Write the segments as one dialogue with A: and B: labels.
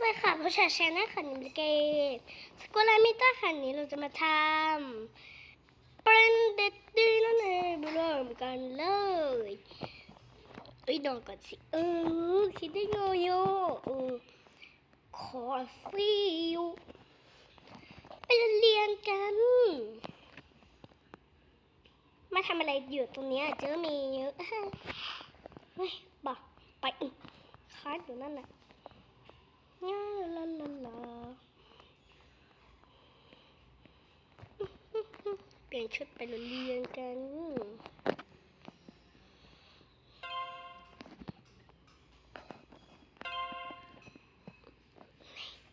A: ไปค่ะผู้ชายแชนแนลค่ะนิมเกตสกุลามิต้าค่ะนี้เราจะมาทำเป็นเด็ดดีนั่นเองมาเริ่มกันเลยเอ้ยนอนก่อนสิเออคิดได้ไงโยเออคอฟฟี่อยู่ไปเรียนกัน มาทำอะไรอยู่ตรงนี้เจอมีเยอะเฮ้ยบ่าไปค้างอยู่นั่นแหละ ลาลาลาลาเปลี่ยนชุดไปโรงเรียนกัน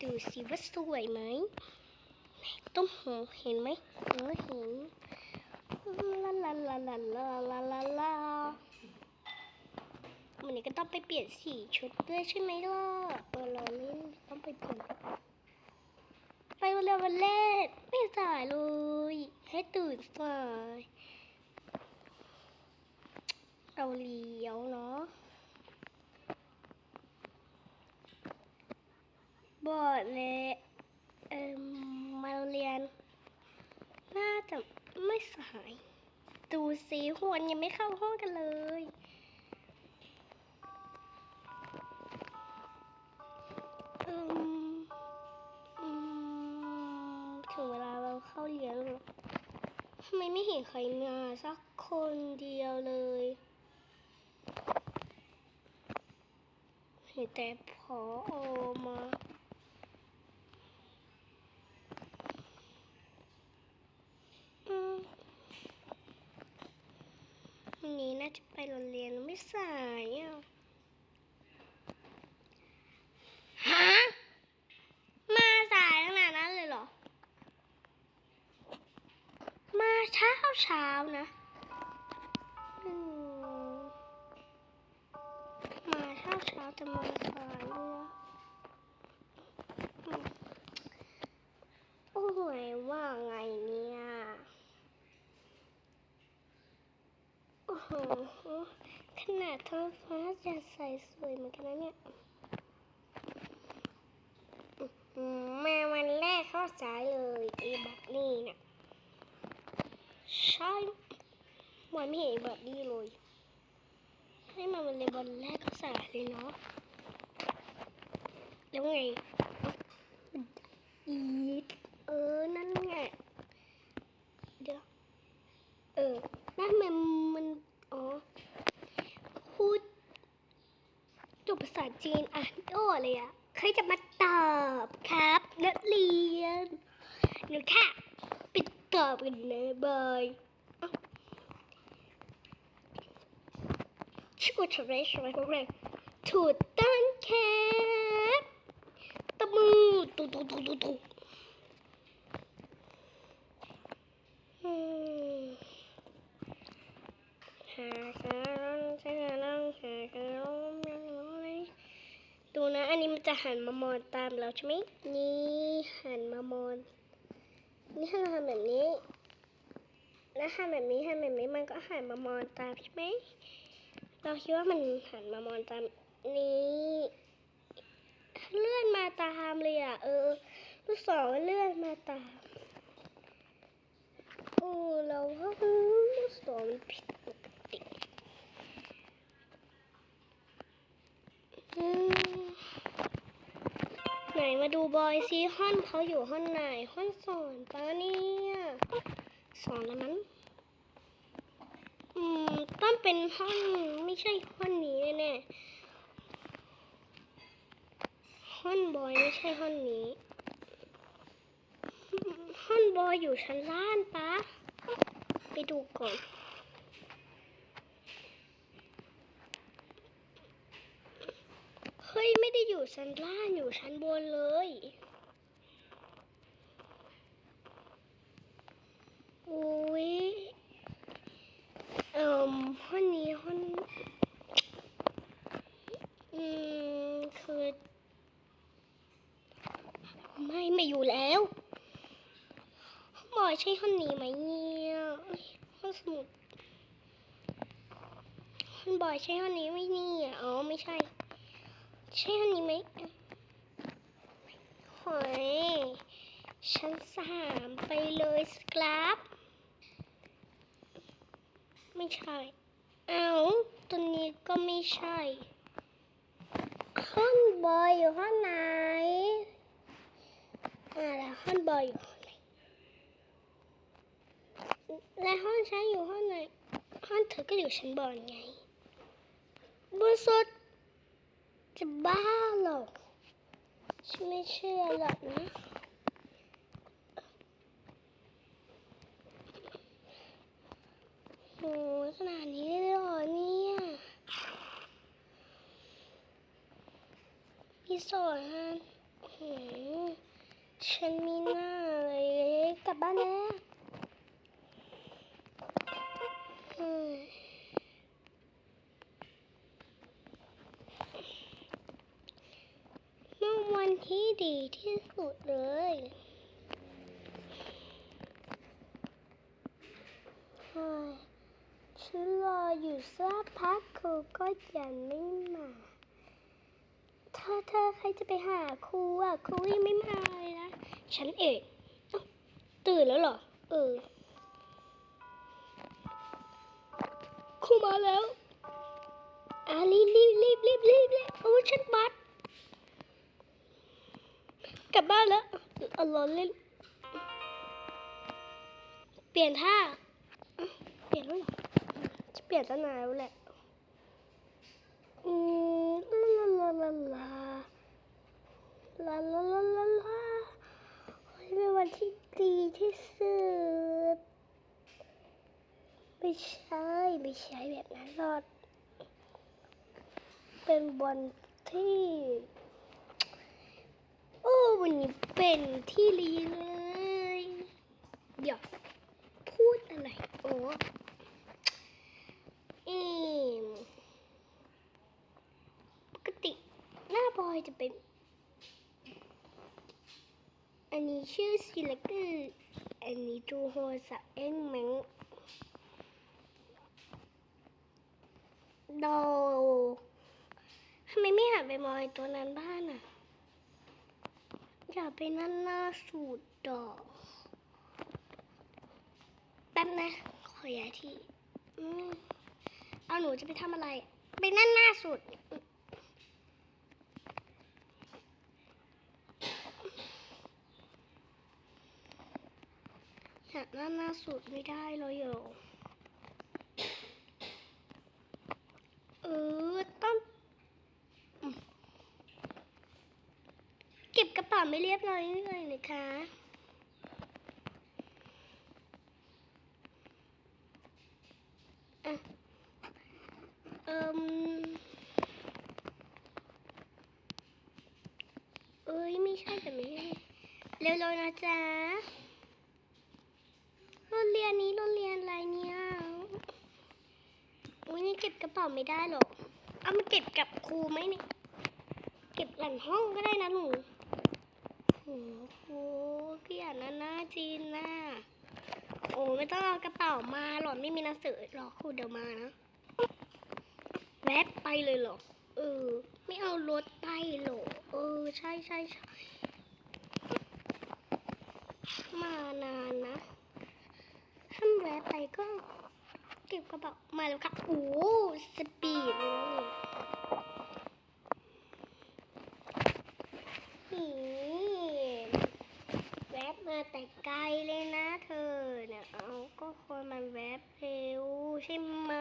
A: ดูสิว่าสวยไหมต้มหูเห็นไหมเออเห็นลาลาลาลาลาลาลาลาวันนี้ก็ต้องไปเปลี่ยนสีชุดด้วยใช่ไหมล่ะเออเราเล่ นต้องไปผมไปวันเรียนวันแรกไม่สายเลย ให้ตื่นสายเราเลี้ยวเนาะบอดเลยเอ่มาเรียน น่าจะไม่สาย ดูสิหวนยังไม่เข้าห้องกันเลย มไม่เห็นใครมาสักคนเดียวเลย เห็นแต่พออมาอืมวันนี้น่าจะไปโรงเรียนไม่สายอะ ฮะ มาสายขนาดนั้นเลยเหรอ มา เช้าเช้านะมาเช้าเช้าแต่มาสายเลยโอ้ยว่าไงเนี่ยโอ้โหขนาดท้องฟ้าจะใสสวยเหมือนกันนะเนี่ยมาวันแรกเข้าสายเลยไอ้บัตนี่เนี่ย ใช่วันไม่เห็นแบัตนี่เลย ให้มาวันเลยวันแรกเข้าสายเลยเนาะ แล้วไง อีดเออ นั่นไง เดี๋ยว เออ นั่นมันมัน อ๋อ พูดจบภาษาจีนอ่านไม่ออกเลยอะใครจะมาตอบครับนักเรียนหนูค่ะ ปิดตอบกันนะบายเอ้าชื่อทำไรใช่ไหมพวกเราถูกต้องครับตบมือตุ๊ตุ๊ตุ๊ตุ๊ตุ๊หาการใช้ารนั่งหาการนั่งอะไรดูนะ อันนี้มันจะหันมามองตามเราใช่ไหมนี่ นี่ถ้าเราทำแบบนี้ แล้วทำแบบนี้ทำแบบนี้มันก็หันมามองตามใช่ไหมเราคิดว่ามันหันมามองตามนี้เลื่อนมาตามเลยอะ เออลูกศรเลื่อนมาตามโอ้เราว่าลูกศรมันผิดปกติอืม นมาดูบอยซีห้อนเขาอยู่ห้องไหนห้องสอนปะเนี่ยสอนแล้วมั้งอืมต้องเป็นห้องไม่ใช่ห้องนี้แน่ๆห้องบอยไม่ใช่ห้องนี้ห้องบอยอยู่ชั้นล่างปะไปดูก่อน เฮ้ย ไม่ได้อยู่ชั้นล่างอยู่ชั้นบนเลยอุ้ยเอ่มห้องนี้ห้องอืมคือไม่ไม่อยู่แล้วหมอยใช่ห้องนี้ไหมเนี่ยเอ้ยห้องสมุดห้องบอยใช่ห้องนี้ไหมเนี่ยอ๋อไม่ใช่ ใช่อันนี้ไหมหอยชั้นสามไปเลยสครับ ไม่ใช่ เอาตัวนี้ก็ไม่ใช่ ห้องบอยอยู่ห้องไหนอ่าแล้วห้องบอยอยู่ห้องไหนและห้องฉันอยู่ห้องไหนห้องเธอก็อยู่ชั้นบนไงบนสุด จะบ้าเหรอฉันไม่เชื่อหรอกนะโหขนาดนี้เลยเหรอเนี่ยพี่สอนฮันหืมฉันมีหน้าเลยกลับบ้านแล้วอืมเมื่อวันที่ ดีที่สุดเลย ฉันรออยู่สักพักครูก็ยังไม่มาเธอเธอใครจะไปหาครูอะครูยังไม่มาเลยนะ ฉันเองตื่นแล้วเหรอ เออครูมาแล้วอะรีบรีบรีบรีบรีบรีบโอ้ฉันบัด กลับบ้านแล้วเอาล้อเล่น เปลี่ยนท่า เปลี่ยนแล้วจะเปลี่ยนตั้งนานแล้วแหละอืมลาลาลาลาลาลาลาลาลาวันนี้เป็นวันที่ดีที่สุด ไม่ใช่ไม่ใช่แบบนั้นหรอกเป็นวันที่ โอ้วันนี้เป็นที่ดีเลย เดี๋ยวพูดอะไรโอ้อืมปกติหน้าบอยจะเป็น อันนี้ชื่อซิลกอร์อันนี้จูโฮสะเอ็งแมงโดทำไมไม่หันไปมองตัวนั้นบ้างอะ อยากไปนั่นหน้าสูตรดอกแป๊บนะ ขอย้ายที่อเอาหนูจะไปทำอะไร ไปนั่นหน้าสุด อยากนั่นหน้าสุดไม่ได้เลยเหรอเออต้องอืมเก็บกระเป๋า ไม่เรียบร้อยเลยนะคะอะเอิมเอ้ยไม่ใช่แบบนี้เร็วๆนะจ๊ะโรงเรียนนี้โรงเรียนอะไรเนี่ยอุ้ยนี่เก็บกระเป๋าไม่ได้หรอก เอามาเก็บกับครูไหมเนี่ย เก็บหลังห้องก็ได้นะหนู โอ้โหพี่อ่านนะหน้าจีนน่ะโอ้ไม่ต้องเอากระเป๋ามาหรอกไม่มีหนังสือหรอกครูเดี๋ยวมานะแวบไปเลยหรอเออ ไม่เอารถไปหรอเออ ใช่ใช่ใช่มานานนะถ้าแวะไปก็ เก็บกระเป๋ามาแล้วค่ะ โอ้ สปีดเลยนี่ แต่ไกลเลยนะเธอเนี่ยเอาก็คนมันแวบเร็วใช่ไหม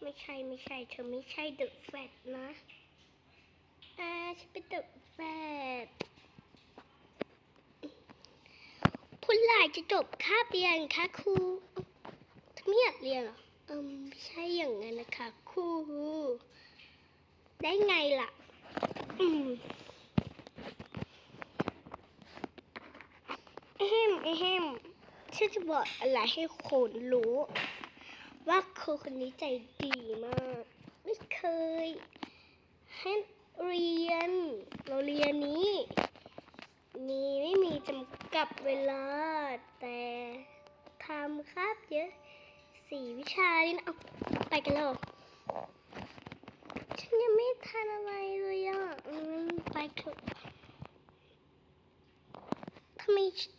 A: ไม่ใช่ไม่ใช่เธอไม่ใช่เดอะแฟตนะอ่าฉันเป็นเดอะแฟตคุณหลายจะจบคาบเรียนคะครูเธอไม่อยากเรียนเหรออืมไม่ใช่อย่างนั้นนะคะครูได้ไงล่ะ อืม เอเฮมเอเฮมฉันจะบอกอะไรให้คนรู้ ว่าครูคนนี้ใจดีมาก ไม่เคยให้เรียน เราเรียนนี้มีไม่มีจำกัดเวลา แต่ทำครับเยอะสี่วิชานี่นะเอาไปกันแล้วฉันยังไม่ทันอะไรเลยอะอืมไปเถอะทำ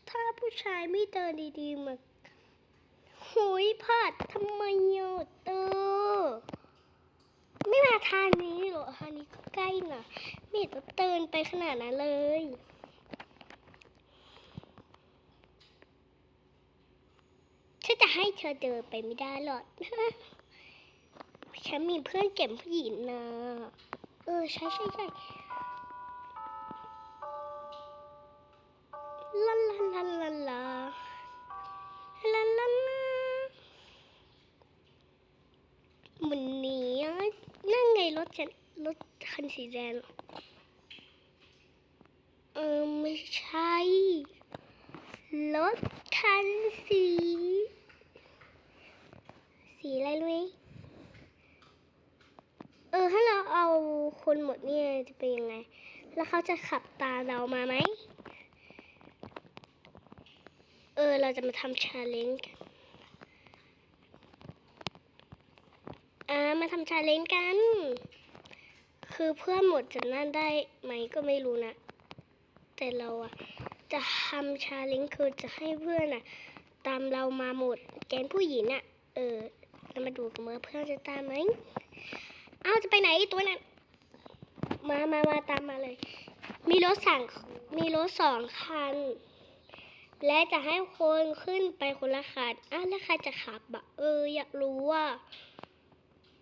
A: ถ้าผู้ชายไม่เดินดีๆมาหุยผัดทำไมโยเตอร์ไม่มาทางนี้หรอทางนี้ก็ใกล้น่ะ ไม่ต้องเดินไปขนาดนั้นเลยฉันจะให้เธอเดินไปไม่ได้หรอกฉันมีเพื่อนเก็บผู้หญิงนะ เออ ใช่ใช่ใช่ ลาลาลาลาลาลาลาลามันนีอะนั่นไงรถฉันรถคันสีแดงเออไม่ใช่รถคันสี สีอะไรรู้ไหมเออ ถ้าเราเอาคนหมดเนี่ยจะเป็นยังไง แล้วเขาจะขับตามเรามาไหม ออเราจะมาทำชาเลนจ์กัน อ่า มาทำชาเลนจ์กัน คือเพื่อนหมดจะนั่นได้ไหมก็ไม่รู้นะ แต่เราอะจะทำชาเลนจ์คือจะให้เพื่อนอะตามเรามาหมด แกงผู้หญิงอะเออเรามาดูกันว่าเพื่อนจะตามไหมเอ้าจะไปไหนตัวนั้น มามามาตามมาเลย มีรถสั่งมีรถสองคัน และจะให้คนขึ้นไปคนละคันอ้าวแล้วใครจะขับอะเออ อยากรู้ว่า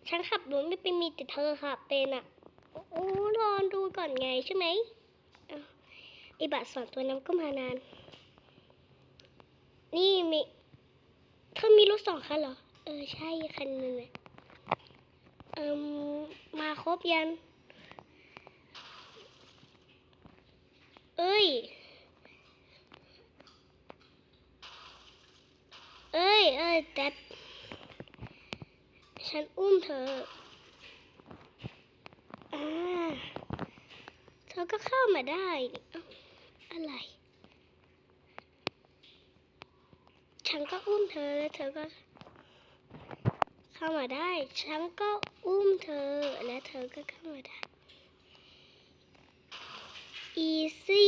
A: ฉันขับรถไม่เป็นมีแต่เธอขับเป็นอะโอ้รอดูก่อนไงใช่ไหมอ้าวไอบัตสอนตัวนั้นก็มานาน นี่มีเธอมีรถสองคันเหรอ เออ ใช่คันหนึงเอิมมาครบยัน เอ้ย เอ้ย เอ้ย แต่ ฉันอุ้มเธออ่าเธอก็เข้ามาได้นี่เอ้าอะไร ฉันก็อุ้มเธอแล้วเธอก็ เข้ามาได้ ฉันก็อุ้มเธอและเธอก็เข้ามาได้ easy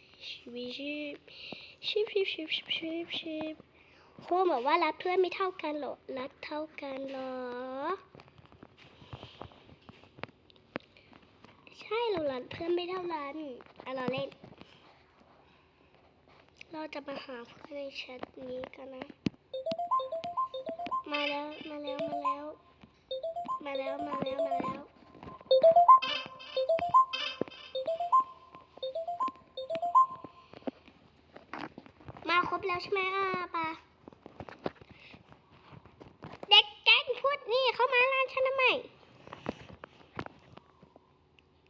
A: ชิชิบชิชิบชิบชิบชิบชิบโคบอกว่ารักเพื่อนไม่เท่ากันหรอรักเท่ากันหรอ ใช่เรารักเพื่อนไม่เท่ากันอะเราเล่น เราจะมาหาเพื่อนในแชทนี้กันนะ มาแล้วมาแล้วมาแล้ว มาแล้วมาแล้วมาแล้ว บแล้วใช่ไหมอะปาเด็กแก๊งพูดนี่เข้ามาร้านฉันทำไม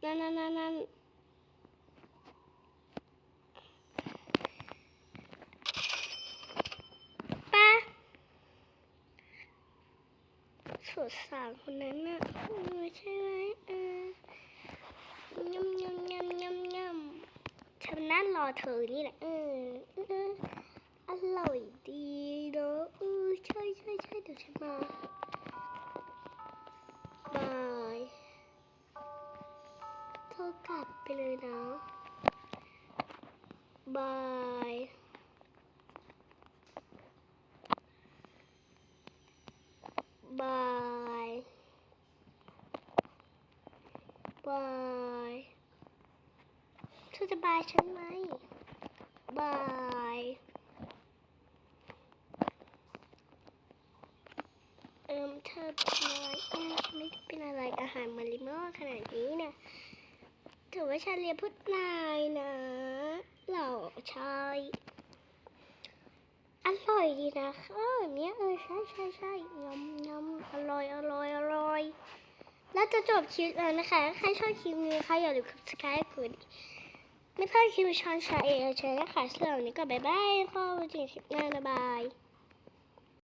A: นั่นนั่นนั่นนั่นป้าสุดสาวคนนั้นน่ะใช่ไหมเออยำยำยำยำยำฉันนั่นรอเธอนี่แหละเออ ร่อยดีเนอะเออใช่ใช่ใช่เดี๋ยวฉันมาบายเธอกลับไปเลยนะบายบายบายเธอจะบายฉันไหมบายเอิมเธอเป็นอะ ไรเอ้ยไม่เป็นอะไรอาหารมาริโม่ขนาดนี้นี่ยถือว่าฉันเรียพุทธนายนะเหล่าชายอร่อยดีนะข้าวเนี้ยเออใช่ใช่ใช่ยำยำอร่อยอร่อยอร่อยแล้วจะจบคลิปแล้วนะคะใครชอบคลิปนี้ใครอย่าลืม subscribe กดไม่พลาดคลิปชอนชาเอเชญนะคะสำหรับวันนี้ก็บ๊ายบายขอบคุณคลิปหน้าบ๊ายบาย